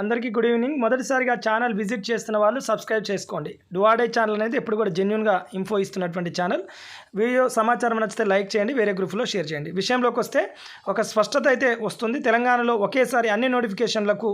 అందరికీ good evening. మొదటిసారిగా channel visit చేస్తున్న వాళ్ళు సబ్స్క్రైబ్ చేసుకోండి. డువాడే ఛానల్ అనేది ఎప్పుడు కూడా జెన్యున్గా ఇన్ఫో ఇస్తున్నటువంటి ఛానల్. వీడియో సమాచారం నచ్చితే లైక్ చేయండి వేరే గ్రూప్లో షేర్ చేయండి. విషయంలోకి వస్తే ఒక స్పష్టత అయితే వస్తుంది. తెలంగాణలో ఒకేసారి అన్ని నోటిఫికేషన్లకు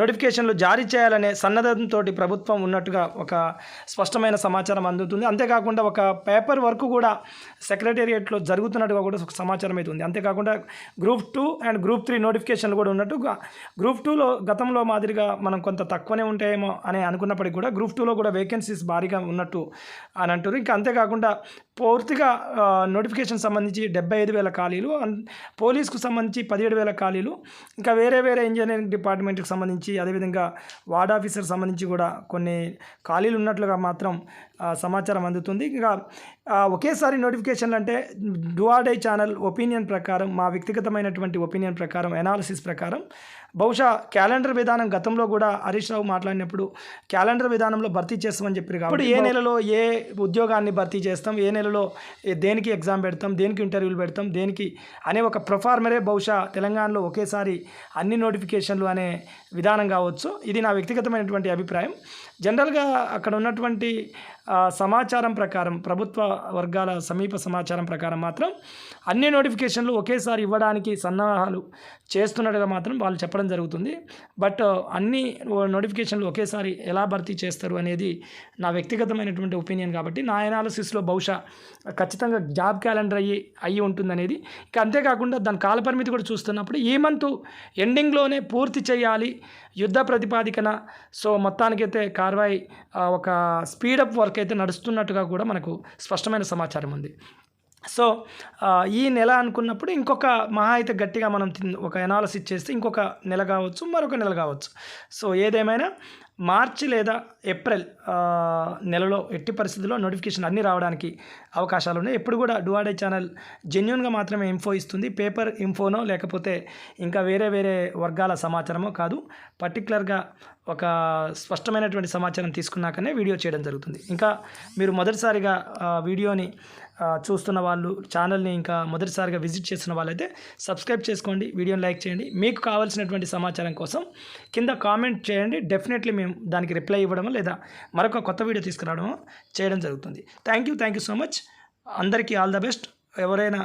నోటిఫికేషన్లు జారీ చేయాలనే సన్నద్ధంతో ప్రభుత్వం ఉన్నట్టుగా ఒక స్పష్టమైన సమాచారం అందుతుంది. అంతేకాకుండా ఒక పేపర్ వర్క్ కూడా సెక్రటేరియట్లో జరుగుతున్నట్టుగా కూడా ఒక సమాచారం అయితే ఉంది. అంతేకాకుండా group two and group three నోటిఫికేషన్లు కూడా ఉన్నట్టు గ్రూప్ టూలో గతంలో మాదిరిగా మనం కొంత తక్కువనే ఉంటాయేమో అని అనుకున్నప్పటికీ కూడా గ్రూప్ టూలో కూడా వేకెన్సీస్ భారీగా ఉన్నట్టు అని అంటారు ఇంకా అంతేకాకుండా పూర్తిగా నోటిఫికేషన్ సంబంధించి డెబ్బై ఐదు వేల ఖాళీలు పోలీస్కు సంబంధించి పదిహేడు వేల ఖాళీలు ఇంకా వేరే వేరే ఇంజనీరింగ్ డిపార్ట్మెంట్కి సంబంధించి అదేవిధంగా వార్డ్ ఆఫీసర్ సంబంధించి కూడా కొన్ని ఖాళీలు ఉన్నట్లుగా మాత్రం సమాచారం అందుతుంది. ఇంకా ఒకేసారి నోటిఫికేషన్లు అంటే డువాడై ఛానల్ ఒపీనియన్ ప్రకారం మా వ్యక్తిగతమైనటువంటి ఒపీనియన్ ప్రకారం ఎనాలిసిస్ ప్రకారం బహుశా క్యాలెండర్ విధానం గతంలో కూడా హరీష్ రావు మాట్లాడినప్పుడు క్యాలెండర్ విధానంలో భర్తీ చేస్తామని చెప్పారు కాబట్టి ఏ నెలలో ఏ ఉద్యోగాన్ని భర్తీ చేస్తాం ఏ నెలలో దేనికి ఎగ్జామ్ పెడతాం దేనికి ఇంటర్వ్యూలు పెడతాం దేనికి అనే ఒక ప్రొఫార్మరే బహుశా తెలంగాణలో ఒకేసారి అన్ని నోటిఫికేషన్లు అనే విధానం కావచ్చు. ఇది నా వ్యక్తిగతమైనటువంటి అభిప్రాయం. జనరల్గా అక్కడ ఉన్నటువంటి సమాచారం ప్రకారం ప్రభుత్వ వర్గాల సమీప సమాచారం ప్రకారం మాత్రం అన్ని నోటిఫికేషన్లు ఒకేసారి ఇవ్వడానికి సన్నాహాలు చేస్తున్నట్టుగా మాత్రం వాళ్ళు చెప్పడం జరుగుతుంది. బట్ అన్ని నోటిఫికేషన్లు ఒకేసారి ఎలా భర్తీ చేస్తారు అనేది నా వ్యక్తిగతమైనటువంటి ఒపీనియన్ కాబట్టి నా ఎనాలిసిస్లో బహుశా ఖచ్చితంగా జాబ్ క్యాలెండర్ అయ్యి అయ్యి ఉంటుందనేది. ఇక అంతేకాకుండా దాని కాలపరిమితి కూడా చూస్తున్నప్పుడు ఈ మంత్ ఎండింగ్లోనే పూర్తి చేయాలి యుద్ధ ప్రతిపాదికన. సో మొత్తానికైతే కార్వాయి ఒక స్పీడప్ వర్క్ అయితే నడుస్తున్నట్టుగా కూడా మనకు స్పష్టమైన సమాచారం ఉంది. సో ఈ నెల అనుకున్నప్పుడు ఇంకొక మహా అయితే గట్టిగా మనం ఒక ఎనాలసిస్ చేస్తే ఇంకొక నెల కావచ్చు మరొక నెల కావచ్చు. సో ఏదేమైనా మార్చి లేదా ఏప్రిల్ నెలలో ఎట్టి పరిస్థితుల్లో నోటిఫికేషన్ అన్నీ రావడానికి అవకాశాలు ఉన్నాయి. ఎప్పుడు కూడా డువాడే ఛానల్ జెన్యున్గా మాత్రమే ఇన్ఫో ఇస్తుంది. పేపర్ ఇన్ఫోనో లేకపోతే ఇంకా వేరే వేరే వర్గాల సమాచారమో కాదు. పర్టికులర్గా ఒక స్పష్టమైనటువంటి సమాచారం తీసుకున్నాకనే వీడియో చేయడం జరుగుతుంది. ఇంకా మీరు మొదటిసారిగా వీడియోని చూస్తున్న వాళ్ళు ఛానల్ని ఇంకా మొదటిసారిగా విజిట్ చేస్తున్న వాళ్ళైతే సబ్స్క్రైబ్ చేసుకోండి వీడియోని లైక్ చేయండి. మీకు కావాల్సినటువంటి సమాచారం కోసం కింద కామెంట్ చేయండి. డెఫినెట్లీ మేము దానికి రిప్లై ఇవ్వడము లేదా మరొక కొత్త వీడియో తీసుకురావడమో చేయడం జరుగుతుంది. Thank you thank you so much అందరికీ ఆల్ ద బెస్ట్. ఎవరైనా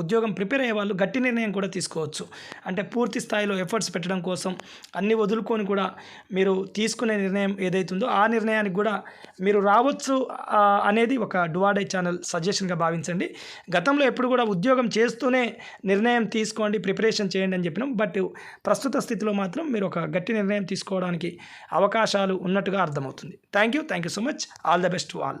ఉద్యోగం ప్రిపేర్ అయ్యే వాళ్ళు గట్టి నిర్ణయం కూడా తీసుకోవచ్చు. అంటే పూర్తి స్థాయిలో ఎఫర్ట్స్ పెట్టడం కోసం అన్ని వదులుకొని కూడా మీరు తీసుకునే నిర్ణయం ఏదైతుందో ఆ నిర్ణయానికి కూడా మీరు రావచ్చు అనేది ఒక డువాడై ఛానల్ సజెషన్గా భావించండి. గతంలో ఎప్పుడు కూడా ఉద్యోగం చేస్తూనే నిర్ణయం తీసుకోండి ప్రిపరేషన్ చేయండి అని చెప్పినాం. బట్ ప్రస్తుత స్థితిలో మాత్రం మీరు ఒక గట్టి నిర్ణయం తీసుకోవడానికి అవకాశాలు ఉన్నట్టుగా అర్థమవుతుంది. Thank you thank you so much. All the best to all.